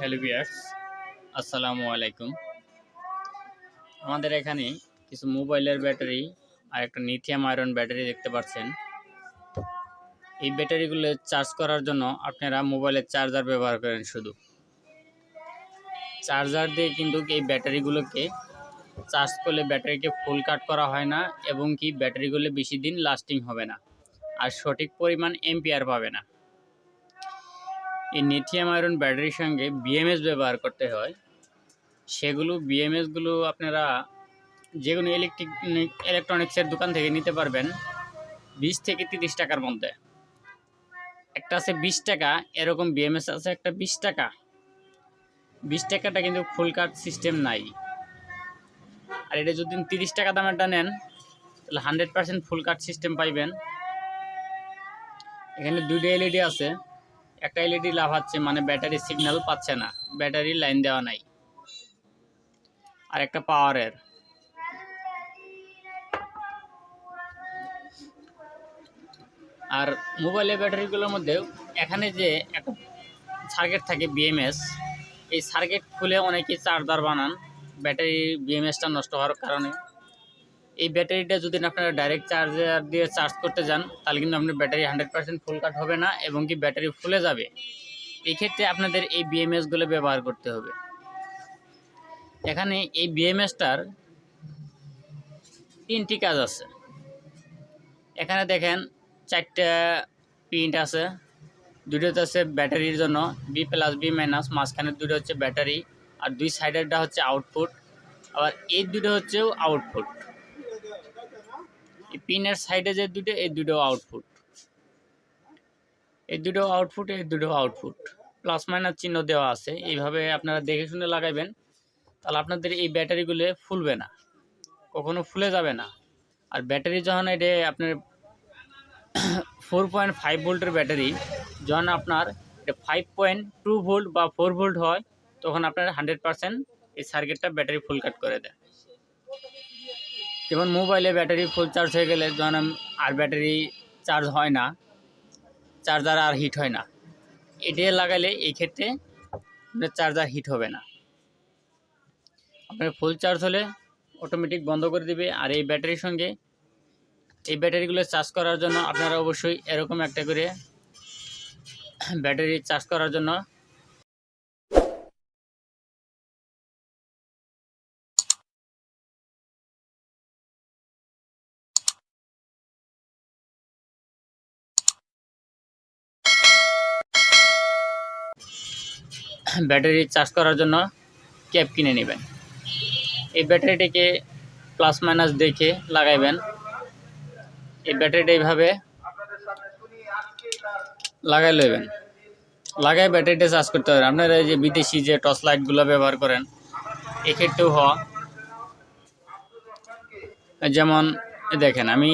Hello বিয়ার্স আসসালামু আলাইকুম। আমাদের এখানে কিছু মোবাইলের ব্যাটারি আর একটা লিথিয়াম আয়রন ব্যাটারি দেখতে পাচ্ছেন। এই ব্যাটারিগুলো চার্জ করার জন্য আপনারা মোবাইলের চার্জার ব্যবহার করেন শুধু। চার্জার দিয়ে কিন্তু এই ব্যাটারিগুলোকে চার্জ করলে ব্যাটারিকে ফুল কাট করা হয় না এবং কি ব্যাটারিগুলো বেশি দিন লাস্টিং হবে না। আর সঠিক পরিমাণ এম্পিয়ার পাবে না। এই নেথিয়াম আয়রন ব্যাটারির সঙ্গে বিএমএস ব্যবহার করতে হয়। সেগুলো বিএমএসগুলো আপনারা যে কোনো ইলেকট্রিক ইলেকট্রনিক্সের দোকান থেকে নিতে পারবেন বিশ থেকে তিরিশ টাকার মধ্যে। একটা আছে বিশ টাকা, এরকম বিএমএস আছে একটা বিশ টাকা। বিশ টাকাটা কিন্তু ফুল কাট সিস্টেম নাই। আর এটা যদি তিরিশ টাকা দামেরটা নেন, তাহলে hundred percent full cut system পাইবেন। এখানে দুইটা এলইডি আছে। একটা এলইডি লাভ হচ্ছে মানে ব্যাটারি সিগন্যাল পাচ্ছে না, ব্যাটারি লাইন দেওয়া নাই। আর একটা পাওয়ারের আর মোবাইলের ব্যাটারিগুলোর মধ্যে এখানে যে একটা সার্কিট থাকে বিএমএস এই সার্কিট খুলে অনেকে চার্জার বানান, ব্যাটারি বিএমএসটা নষ্ট হওয়ার কারণে। এই ব্যাটারিটা যদি আপনারা ডাইরেক্ট চার্জার দিয়ে চার্জ করতে যান, তাহলে কিন্তু আপনার battery hundred percent full cut হবে না এবং কি ব্যাটারি ফুলে যাবে। এই ক্ষেত্রে আপনাদের এই বিএমএসগুলো ব্যবহার করতে হবে। এখানে এই বিএমএসটার তিনটি কাজ আছে। এখানে দেখেন চারটা প্রিন্ট আছে দুটোতে আছে ব্যাটারির জন্য বি প্লাস বি মাইনাস মাঝখানে দুটো হচ্ছে ব্যাটারি আর দুই সাইডেরটা হচ্ছে আউটপুট আবার এই দুটো হচ্ছেও আউটপুট পিনের সাইডে যে দুটো, এই দুটো আউটপুট এই দুটো আউটপুট এই দুটো আউটপুট প্লাস মাইনাস চিহ্ন দেওয়া আছে। এইভাবে আপনারা দেখে শুনে লাগাইবেন, তাহলে আপনাদের এই ব্যাটারিগুলো ফুলবে না। কখনো ফুলে যাবে না। আর ব্যাটারি যখন এটা আপনার ফোর পয়েন্ট ফাইভ ভোল্টের ব্যাটারি, যখন আপনার এটা ফাইভ পয়েন্ট টু ভোল্ট বা ফোর ভোল্ট হয়, তখন আপনার হান্ড্রেড পারসেন্ট এই সার্কিটটা ব্যাটারি ফুল কাট করে দেয়। যেমন মোবাইলে ব্যাটারি ফুল চার্জ হয়ে গেলে যখন আর ব্যাটারি চার্জ হয় না, চার্জার আর হিট হয় না। এটা লাগালে এই ক্ষেত্রে আপনার চার্জার হিট হবে না। আপনার ফুল চার্জ হলে অটোমেটিক বন্ধ করে দিবে আর এই ব্যাটারির সঙ্গে এই ব্যাটারিগুলো চার্জ করার জন্য আপনারা অবশ্যই এরকম একটা করে ব্যাটারি চার্জ করার জন্য ব্যাটারি চার্জ করার জন্য ক্যাপ কিনে নেবেন। এই ব্যাটারিটিকে প্লাস মাইনাস দেখে লাগাইবেন। এই ব্যাটারিটা এইভাবে লাগাই লইবেন। লাগাই ব্যাটারিটা চার্জ করতে হবে। আপনারা এই যে বিদেশি যে টর্চ লাইটগুলো ব্যবহার করেন, এক্ষেত্রেও হওয়া যেমন দেখেন, আমি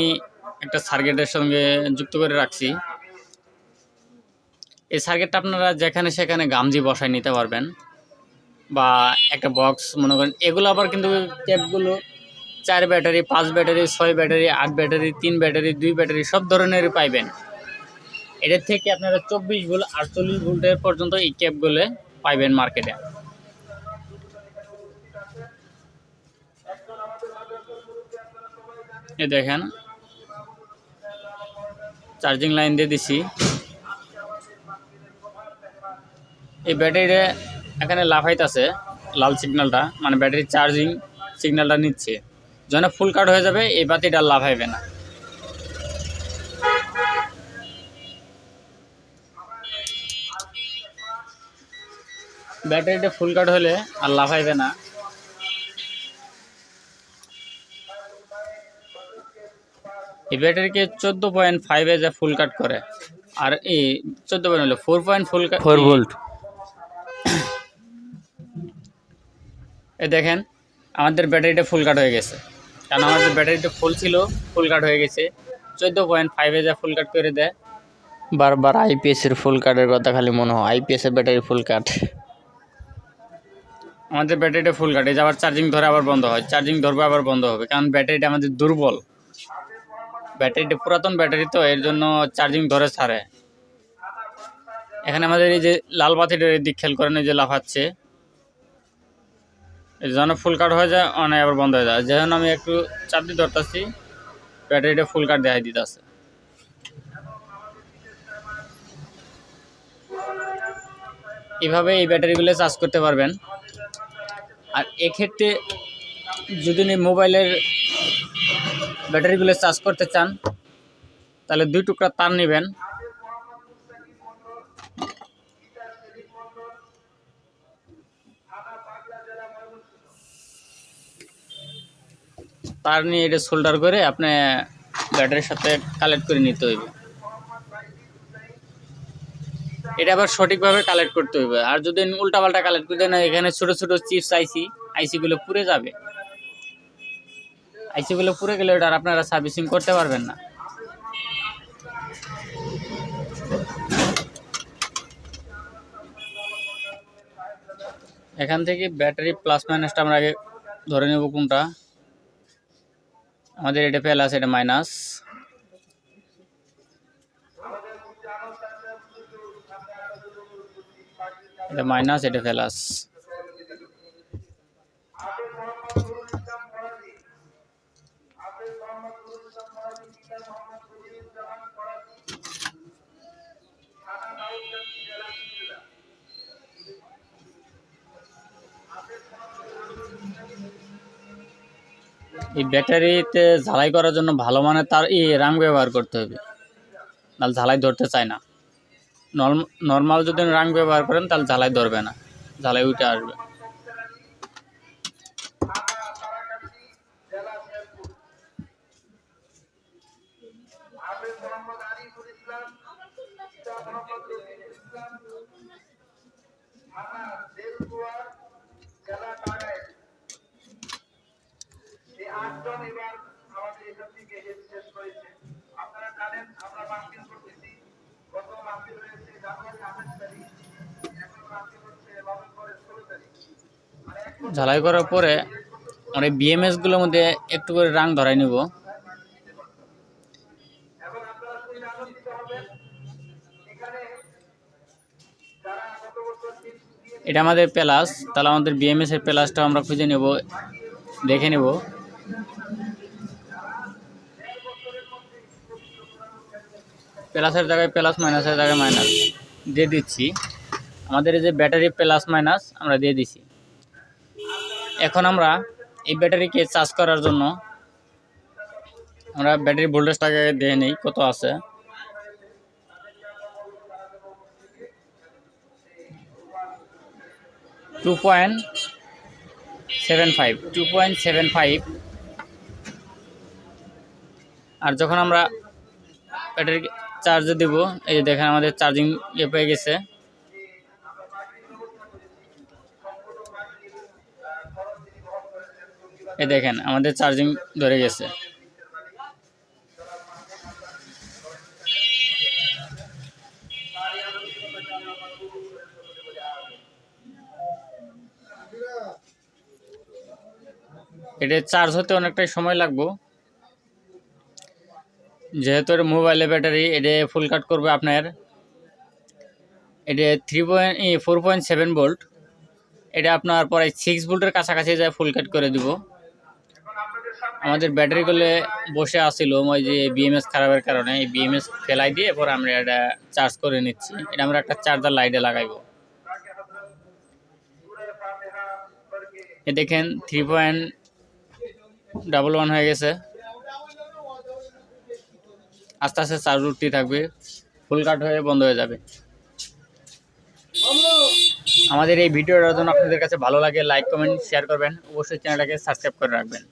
একটা সার্কিটের সঙ্গে যুক্ত করে রাখছি। এই সার্কিটটা আপনারা যেখানে সেখানে গামজি বসায় নিতে পারবেন বা একটা বক্স মনে করেন, এগুলো আবার কিন্তু ট্যাপগুলো চার ব্যাটারি পাঁচ ব্যাটারি ছয় ব্যাটারি আট ব্যাটারি তিন ব্যাটারি দুই ব্যাটারি সব ধরনের পাইবেন। এটার থেকে আপনারা চব্বিশ ভোল্ট, আটচল্লিশ ভোল্টের পর্যন্ত এই ক্যাপগুলো পাইবেন মার্কেটে এ দেখেন চার্জিং লাইন দিয়ে দিছি। এই ব্যাটারিটা এখানে লাফাইতেছে, লাল সিগন্যালটা মানে ব্যাটারি চার্জিং সিগন্যালটা নিচ্ছে। যখন ফুল কাট হয়ে যাবে, এই বাতিটা লাফাইবে না। ব্যাটারিটা ফুল কাট হলে আর লাফাইবে না। এই ব্যাটারিকে চোদ্দ পয়েন্ট ফাইভে যা ফুল কাট করে, আর এই চোদ্দ পয়েন্ট হলো four point full four volt এ দেখেন, আমাদের ব্যাটারিটা ফুল কাট হয়ে গেছে। কারণ আমাদের ব্যাটারিটা ফুল ছিল ফুল কাট হয়ে গেছে। চোদ্দ পয়েন্ট ফাইভে যা ফুল কাট করে দেয়। বারবার আইপিএস এর ফুল কাটের কথা খালি মনে হয়। আইপিএস এর ব্যাটারি ফুল কাট আমাদের ব্যাটারিটা ফুল কাটে আবার চার্জিং ধরে আবার বন্ধ হয়। চার্জিং ধরবে আবার বন্ধ হবে। কারণ ব্যাটারিটা আমাদের দুর্বল। ব্যাটারিটা পুরাতন ব্যাটারি তো, এর জন্য চার্জিং ধরে ছাড়ে। এখানে আমাদের এই যে লাল বাতিটার দিক খেয়াল করেন যে লাফাচ্ছে। এই যেন ফুল কাট হয়ে যায়, অনেক আবার বন্ধ হয়ে যায়। যেমন আমি একটু চাপ দিয়ে ধরতেছি, ব্যাটারিটা ফুল কাট দেখাই দিতেছে। এভাবে এই ব্যাটারিগুলো চার্জ করতে পারবেন। আর এক্ষেত্রে যদি মোবাইলের ব্যাটারিগুলো চার্জ করতে চান, তাহলে দুই টুকরা তার নেবেন। তার নিয়ে এটা সোল্ডার করে আপনি ব্যাটারির সাথে কালেক্ট করে নিতে হইবে। এটা আবার সঠিকভাবে কালেক্ট করতে হইবে। আর যদি উল্টাপাল্টা কালেক্ট করে না এখানে ছোট ছোট চিপস আইসি, আইসিগুলো পুড়ে যাবে। আইসিগুলো পুড়ে গেলে ওটা আপনারা সার্ভিসিং করতে পারবেন না। এখান থেকে ব্যাটারি প্লাস মাইনাসটা আমরা আগে ধরে নেব কোনটা? আমাদের এটা প্লাস এটা মাইনাস। এটা মাইনাস এটা প্লাস এই ব্যাটারিতে ঝালাই করার জন্য ভালো মানের তার এই রাং ব্যবহার করতে হবে। তাহলে ঝালাই ধরতে চায় না। নর্মাল যদি রাং ব্যবহার করেন তাহলে ঝালাই ধরবে না। ঝালাই উঠে আসবে। ঝালাই করার পরে আমরা বিএমএসগুলোর মধ্যে একটু করে রাং ধরাই নিব। এটা আমাদের প্লাস তাহলে আমাদের বিএমএস এর প্লাসটা আমরা খুঁজে নেব, দেখে নেব। প্লাসের জায়গায় প্লাস মাইনাসের জায়গায় মাইনাস, দিয়ে দিচ্ছি। আমাদের এই যে ব্যাটারি প্লাস মাইনাস, আমরা দিয়ে দিছি। এখন আমরা এই ব্যাটারিকে চার্জ করার জন্য আমরা ব্যাটারি ভোল্টেজটাকে দেখে নিই, কত আছে? Two point seven five two point seven five আর যখন আমরা ব্যাটারি চার্জে দেব, এই যে দেখেন আমাদের চার্জিং ইয়ে পেয়ে গেছে। এই দেখেন, আমাদের চার্জিং ধরে গেছে। এটা চার্জ হতে অনেকটাই সময় লাগবো। যেহেতু মোবাইলের ব্যাটারি এটা ফুল কাট করবে আপনার। এটা three point four point seven volt এটা আপনার পরে সিক্স ভোল্টের কাছাকাছি যায় ফুল কাট করে দিব। আমাদের ব্যাটারিগুলো বসে আসছিল ওই যে বিএমএস খারাপের কারণে। এই বিএমএস ফেলাই দিয়ে পরে আমরা এটা চার্জ করে নিচ্ছি। এটা আমরা একটা চার্জার লাইটে লাগাইবো। এ দেখেন থ্রি পয়েন্ট ডাবল ওয়ান হয়ে গেছে। আস্তে আস্তে চার্জ উঠতেই থাকবে। ফুল কাট হয়ে বন্ধ হয়ে যাবে। আমাদের এই ভিডিওটার জন্য আপনাদের কাছে ভালো লাগে লাইক কমেন্ট শেয়ার করবেন। অবশ্যই চ্যানেলটাকে সাবস্ক্রাইব করে রাখবেন।